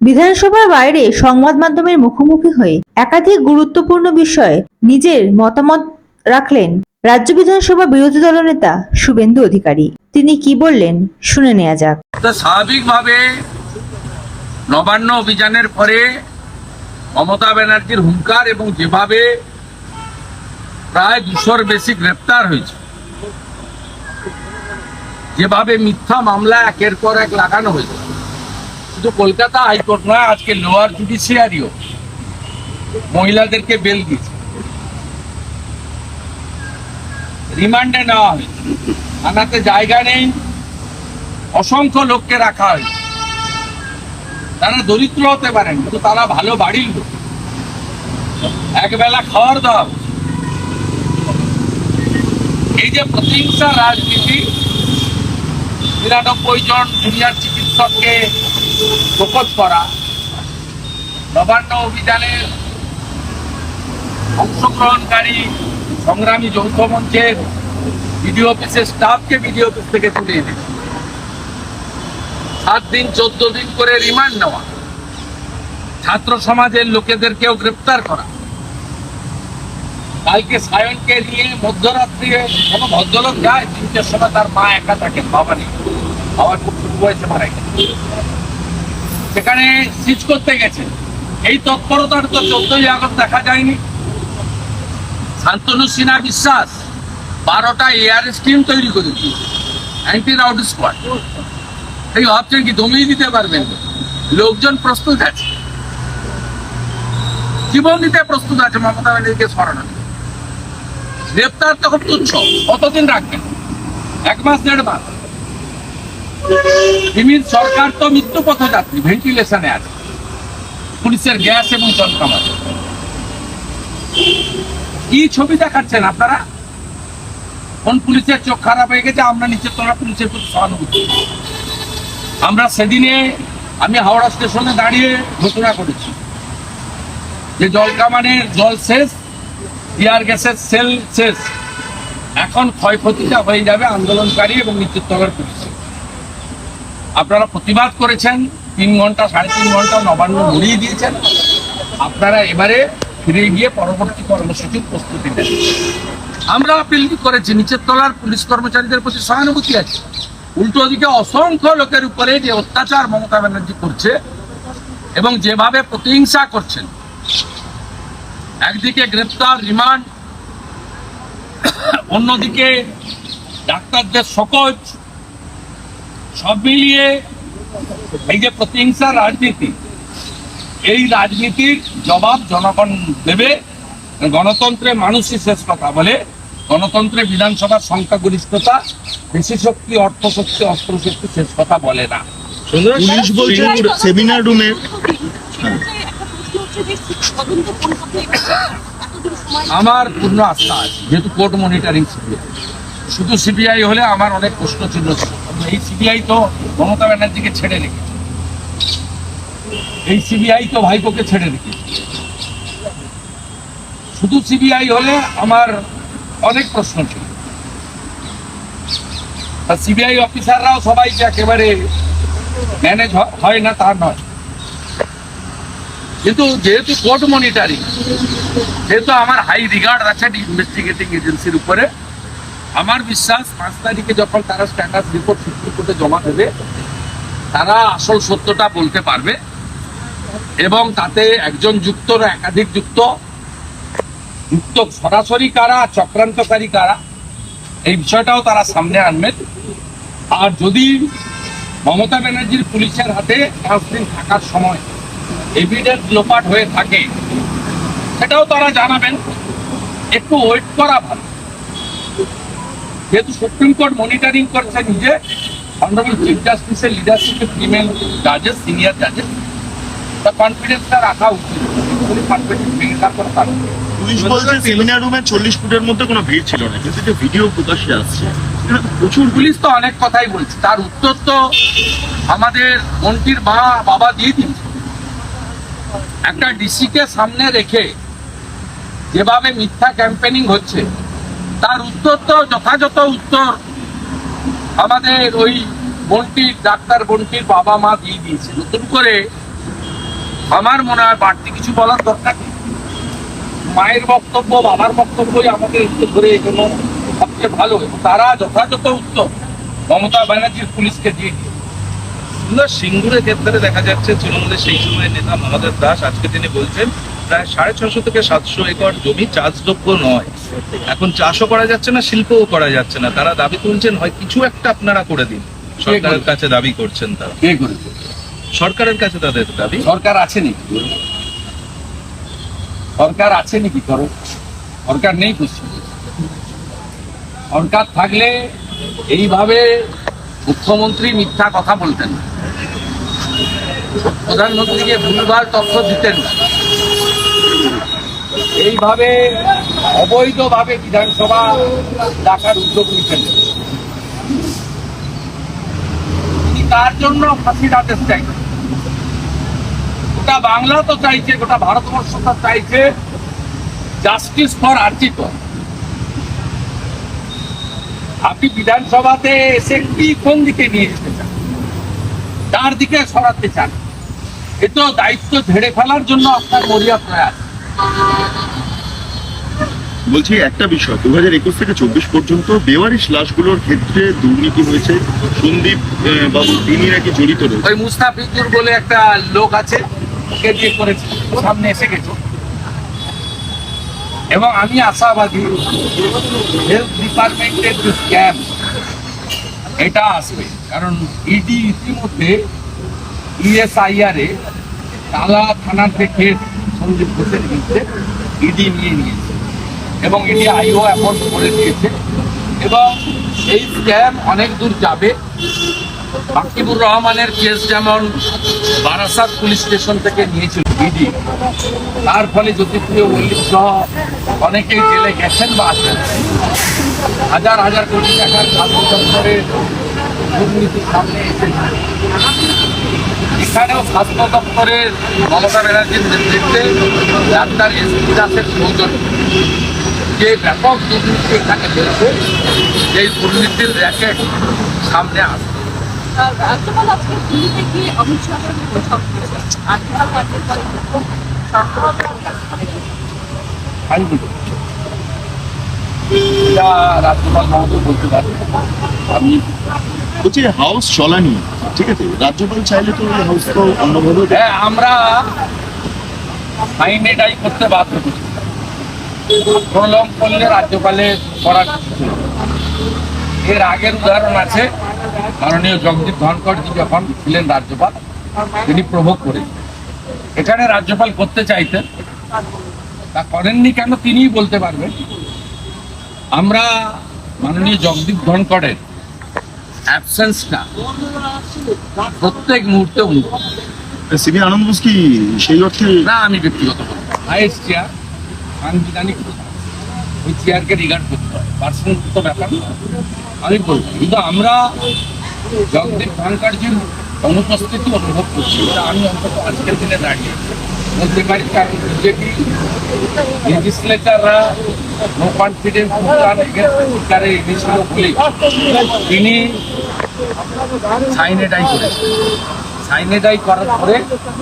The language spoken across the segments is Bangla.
বিধানসভার বাইরে সংবাদ মাধ্যমের মুখোমুখি হয়ে একাধিক গুরুত্বপূর্ণ বিষয়ে নিজের মতামত রাখলেন রাজ্য বিধানসভা বিরোধী দলনেতা শুভেন্দু অধিকারী। তিনি কি বললেন শুনে নেওয়া যাক। স্বাভাবিকভাবে নবান্ন অভিযানের পরে মমতা ব্যানার্জির হুঙ্কার এবং যেভাবে প্রায় দুশোর বেশি গ্রেপ্তার হয়েছে, যেভাবে মিথ্যা মামলা একের পর এক লাগানো হয়েছে শুধু কলকাতা হাইকোর্ট নয়, আজকে লোয়ার জুডিশিয়ারিও মহিলাদেরকে বেল দিয়েছে। রিমান্ডে নেওয়া হয়েছে। থানাতে জায়গা নেই, অসংখ্য লোককে রাখা হয়েছে। তারা দরিদ্র হতে পারেন, কিন্তু তারা ভালো বাড়ির লোক। একবেলা খাওয়ার হচ্ছে। এই যে প্রতিহিংসা রাজনীতি, নিরানব্বই জন জুনিয়র চিকিৎসককে শোকজ করা। নবান্ন অভিযানের অংশগ্রহণকারী সংগ্রামী যৌথ মঞ্চের বিডিও অফিসের স্টাফকে বিডিও অফিস থেকে তুলে দিচ্ছে সাত দিন, চোদ্দ দিন করে রিমান্ড নেওয়া। ছাত্র সমাজের লোকেদেরকেও গ্রেপ্তার করা। কালকে সায়নকে নিয়ে মধ্যরাত্রি কোনো ভদ্রলোক যায়, তিনটের সময় তার মা একা থাকে, বাবা নেই। বাবার খুব বয়সে মারা গেছে। সেখানে সিজ করতে গেছে। এই তৎপরতার তো চোদ্দই আগস্ট দেখা যায়নি। শান্তনু সিনহা বিশ্বাস বারোটা এয়ার স্কিম তৈরি করেছি। অ্যান্টি রাউড স্কোয়াড এই ভাবছেন কি দমিয়ে দিতে পারবেন? লোকজন প্রস্তুত আছে। জীবন দিতে প্রস্তুত আছে মমতা ব্যানার্জিকে সরানো গ্রেপ্তার তো খুব তুচ্ছ, কতদিন রাখবেন? এক মাস, দেড় মাস। তিমির সরকার তো মৃত্যু পথযাত্রী ভেন্টিলেশনে আছে। পুলিশের গ্যাস এবং কামার কি ছবি দেখাচ্ছেন আপনারা? কোন পুলিশের চোখ খারাপ হয়ে গেছে, আমরা নিচের তলা পুলিশের প্রতি সহানুভূতি। আমরা সেদিনে আমি হাওড়া স্টেশনে দাঁড়িয়ে ঘোষণা করেছি যে জল কামানের জল শেষ টিয়ার গ্যাসের সেল শেষ এখন ক্ষয়ক্ষতিটা হয়ে যাবে আন্দোলনকারী এবং নিচের তলার পুলিশ। আপনারা প্রতিবাদ করেছেন, তিন ঘণ্টা, সাড়ে তিন ঘণ্টা নবান্ন ঘুরিয়ে দিয়েছেন। আপনারা এবারে ফিরে গিয়ে পরবর্তী কর্মসূচির প্রস্তুতি নেন। আমরা আপিল করেছি? নিচের তলার পুলিশ কর্মচারীদের প্রতি সহানুভূতি আছে। উল্টো দিকে অসংখ্য লোকের উপরে যে অত্যাচার মমতা ব্যানার্জি করছে এবং যেভাবে প্রতিহিংসা করছেন, একদিকে গ্রেপ্তার, রিমান্ড, অন্যদিকে ডাক্তারদের সকজ সব মিলিয়ে এই যে প্রতিহিংসা রাজনীতি এই রাজনীতির জবাব জনগণ দেবে। গণতন্ত্রে মানুষই শেষ কথা বলে গণতন্ত্রে বিধানসভার সংখ্যাগরিষ্ঠতা বেশি শক্তি অর্থ শক্তি অস্ত্র শক্তি শেষ কথা বলে না। পুলিশ বলছে সেমিনার রুমে আমার পূর্ণ আস্থা আছে যেহেতু কোর্ট মনিটরিং সিবিআই শুধু সিবিআই হলে আমার অনেক প্রশ্ন চিহ্ন ছিল। এই সিবিআই তো মমতা ব্যানার্জিকে ছেড়ে রেখেছে এই সিবিআই তো ভাইপোকে ছেড়ে রেখেছে শুধু সিবিআই হলে আমার অনেক প্রশ্ন ছিল। সিবিআই অফিসাররাও সবাই যে একেবারে ম্যানেজ হয় না তা নয়। কিন্তু যেহেতু কোর্ট মনিটরিং, যেহেতু আমার হাই রিগার্ড আছে ইনভেস্টিগেটিং এজেন্সির উপরে আমার বিশ্বাস পাঁচ তারিখে যখন তারা স্ট্যাটাস রিপোর্ট সুপ্রিম কোর্টে জমা দেবে, তারা আসল সত্যটা বলতে পারবে এবং তাতে একজন যুক্ত না একাধিক যুক্ত যুক্ত সরাসরি কারা, চক্রান্তকারী কারা, এই বিষয়টাও তারা সামনে আনবেন আর যদি মমতা ব্যানার্জির পুলিশের হাতে পাঁচ দিন থাকার সময় এভিডেন্স লোপাট হয়ে থাকে, সেটাও তারা জানাবেন। একটু ওয়েট করা ভালো। যেহেতু সুপ্রিম কোর্ট মনিটরিং করছে নিজে অনারেবল চিফ জাস্টিসের লিডারশিপে ফিমেল জাজেস সিনিয়র জাজেস তা কনফিডেন্সটা রাখা উচিত। কনফিডেন্স ভেঙে তারপর তারা পুলিশ বলছে সেমিনার রুমে চল্লিশ ফুটের মধ্যে কোনো ভিড় ছিল না কিন্তু যে ভিডিও প্রকাশ্যে আসছে। প্রচুর পুলিশ তো অনেক কথাই বলছে। তার উত্তর তো আমাদের মন্ত্রীর মা বাবা দিয়ে দিয়েছে। একটা ডিসিকে সামনে রেখে যেভাবে মিথ্যা ক্যাম্পেনিং হচ্ছে তার উত্তর তো, যথাযথ উত্তর আমাদের ওই বন্টির, ডাক্তার বন্টির বাবা মা দিয়ে দিয়েছে নতুন করে আমার মনে হয় বাড়তি কিছু বলার দরকার মায়ের বক্তব্য, বাবার বক্তব্যই আমাদের উত্তর ধরে এগোনো সবচেয়ে ভালো তারা যথাযথ উত্তর মমতা ব্যানার্জির পুলিশকে দিয়ে দিয়েছে। সিঙ্গুরের ক্ষেত্রে দেখা যাচ্ছে তৃণমূলের সেই সময়ের নেতা মহাদেব দাস, আজকে তিনি বলছেন প্রায় সাড়ে ছশো থেকে সাতশো একর জমি চাষযোগ্য নয়। এখন চাষও করা যাচ্ছে না শিল্পও করা যাচ্ছে না। তারা দাবি তুলছেন হয় কিছু একটা আপনারা করে দিন। সরকারের কাছে দাবি করছেন তারা। সরকারের কাছে তাদের দাবি? সরকার আছে নাকি? সরকার আছে নাকি করো সরকার নেই পশ্চিমবঙ্গে সরকার থাকলে এইভাবে মুখ্যমন্ত্রী মিথ্যা কথা বলতেন প্রধানমন্ত্রীকে ভুলভাল তথ্য দিতেন না। এইভাবে অবৈধভাবে বিধানসভা ডাকার উদ্যোগ নিতেন না। তিনি তার জন্য ফাঁসির আদেশ চাইছেন গোটা বাংলা তো চাইছে, গোটা ভারতবর্ষ তো চাইছে জাস্টিস ফর আর্জিত আপনি বিধানসভাতে এসে কি কোন দিকে নিয়ে যেতে চান? তার দিকে সরাতে চান। এ তো দায়িত্ব ঝেড়ে ফেলার জন্য আপনার মরিয়া প্রয়াস বলছি, একটা বিষয় দু হাজার একুশ থেকে চব্বিশ পর্যন্ত বেওয়ারিশ লাশগুলোর ক্ষেত্রে দুর্নীতি হয়েছে। সন্দীপ বাবু, তিনি নাকি জড়িত রয়েছে ওই মুস্তাফিজুর বলে একটা লোক আছে সামনে এসে গেছে। এবং আমি আশাবাদী হেলথ ডিপার্টমেন্টের যে স্ক্যাম এটা আসবে। কারণ ইডি ইতিমধ্যে ইএসআইআর এ টালা থানার থেকে সন্দীপ ঘোষের বিরুদ্ধে ইডি নিয়ে নিয়েছে। এবং এটি আইও অ্যাপয়েন্ট করে দিয়েছে। এবং এই স্ক্যাম অনেক দূর যাবে। বাকিবুর রহমানের কেস যেমন বারাসাত পুলিশ স্টেশন থেকে নিয়েছিল ইডি তার ফলে জ্যোতিপ্রিয় মল্লিক সহ অনেকেই জেলে গেছেন বা আছেন হাজার হাজার কোটি টাকার খাদ্য দপ্তরের দুর্নীতি সামনে এসেছে। এখানেও স্বাস্থ্য দপ্তরের মমতা ব্যানার্জির নেতৃত্বে ডাক্তার এস পি দাসের সৌজন্য। যে ব্যাপক দুর্নীতি এখানে সেই দুর্নীতির র্যাকেট সামনে আসবে রাজ্যপাল মহোদয় বলতে আমি বলছি হাউস চলানি ঠিক আছে? রাজ্যপাল চাইলে তো হাউস তো অন্যভাবে হ্যাঁ আমরা করতে বাধ্য করছি। প্রলম করলে রাজ্যপালের করার এর আগের উদাহরণ আছে। মাননীয় জগদীপ ধনকরজি যখন ছিলেন রাজ্যপাল তিনি প্রভোগ করেন এখানে রাজ্যপাল করতে চাইতেন তা করেননি কেন তিনিই বলতে পারবেন? আমরা মাননীয় জগদীপ ধনকরের অ্যাবসেন্সটা প্রত্যেক মুহূর্তে অনুভব করি। সিবি আনন্দ কি সেই অর্থে? না আমি ব্যক্তিগত হাইয়েস্ট চেয়ার সাংবিধানিক। ওই চেয়ারকে রিগার্ড করতে হয়। পার্সোনাল তো ব্যাপার আমি বলব, কিন্তু আমরা জগদীপ ধনকরজির অনুপস্থিতি অনুভব করছি। এটা আমি অন্তত আজকের দিনে দাঁড়িয়ে বলতে পারি। কারণ বিজেপি লেজিসলেচাররা নো কনফিডেন্স স্পিকারে এনেছিল বলে তিনি সাইনেটাই করেছেন। সাইনেটাই করার পরে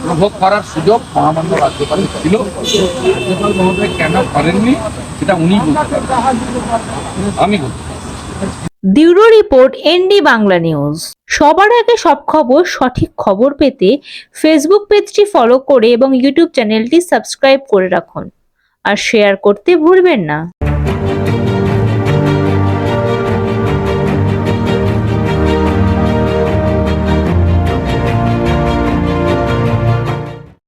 প্রভোগ করার সুযোগ মহামান্য রাজ্যপালের ছিল। রাজ্যপাল মহোদয় কেন করেননি, সেটা উনি বলতে আমি বলতে bureau report, ND Bangla news. সবার আগে সব খবর, সঠিক খবর পেতে ফেসবুক পেজটি ফলো করে এবং ইউটিউব চ্যানেলটি সাবস্ক্রাইব করে রাখুন। আর শেয়ার করতে ভুলবেন না।